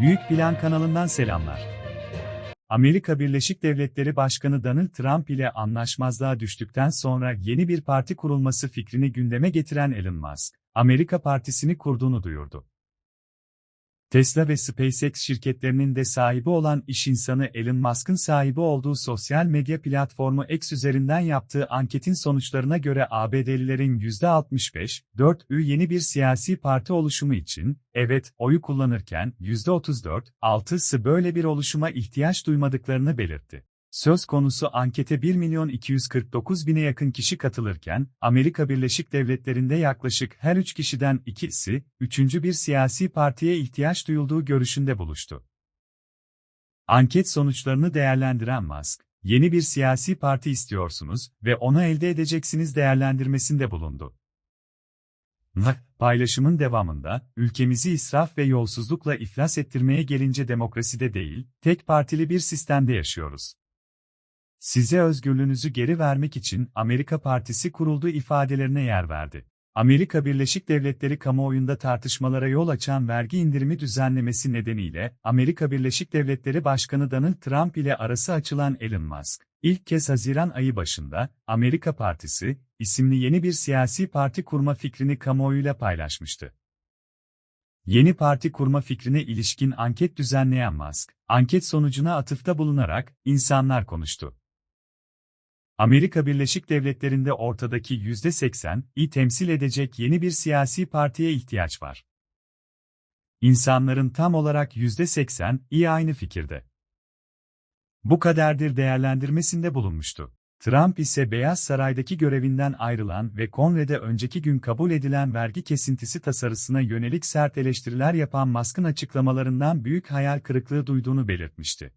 Büyük Plan kanalından selamlar. Amerika Birleşik Devletleri Başkanı Donald Trump ile anlaşmazlığa düştükten sonra yeni bir parti kurulması fikrini gündeme getiren Elon Musk, Amerika Partisi'ni kurduğunu duyurdu. Tesla ve SpaceX şirketlerinin de sahibi olan iş insanı Elon Musk'ın sahibi olduğu sosyal medya platformu X üzerinden yaptığı anketin sonuçlarına göre ABD'lilerin %65, 4'ü yeni bir siyasi parti oluşumu için, evet, oyu kullanırken %34, 6'sı böyle bir oluşuma ihtiyaç duymadıklarını belirtti. Söz konusu ankete 1 milyon 249 bine yakın kişi katılırken, Amerika Birleşik Devletleri'nde yaklaşık her üç kişiden ikisi, üçüncü bir siyasi partiye ihtiyaç duyulduğu görüşünde buluştu. Anket sonuçlarını değerlendiren Musk, yeni bir siyasi parti istiyorsunuz ve onu elde edeceksiniz değerlendirmesinde bulundu. Paylaşımın devamında, ülkemizi israf ve yolsuzlukla iflas ettirmeye gelince demokraside değil, tek partili bir sistemde yaşıyoruz. Size özgürlüğünüzü geri vermek için Amerika Partisi kurulduğu ifadelerine yer verdi. Amerika Birleşik Devletleri kamuoyunda tartışmalara yol açan vergi indirimi düzenlemesi nedeniyle Amerika Birleşik Devletleri Başkanı Donald Trump ile arası açılan Elon Musk, ilk kez Haziran ayı başında Amerika Partisi isimli yeni bir siyasi parti kurma fikrini kamuoyuyla paylaşmıştı. Yeni parti kurma fikrine ilişkin anket düzenleyen Musk, anket sonucuna atıfta bulunarak insanlar konuştu. Amerika Birleşik Devletleri'nde ortadaki %80'i temsil edecek yeni bir siyasi partiye ihtiyaç var. İnsanların tam olarak %80'i aynı fikirde. Bu kaderdir değerlendirmesinde bulunmuştu. Trump ise Beyaz Saray'daki görevinden ayrılan ve kongrede önceki gün kabul edilen vergi kesintisi tasarısına yönelik sert eleştiriler yapan Musk'ın açıklamalarından büyük hayal kırıklığı duyduğunu belirtmişti.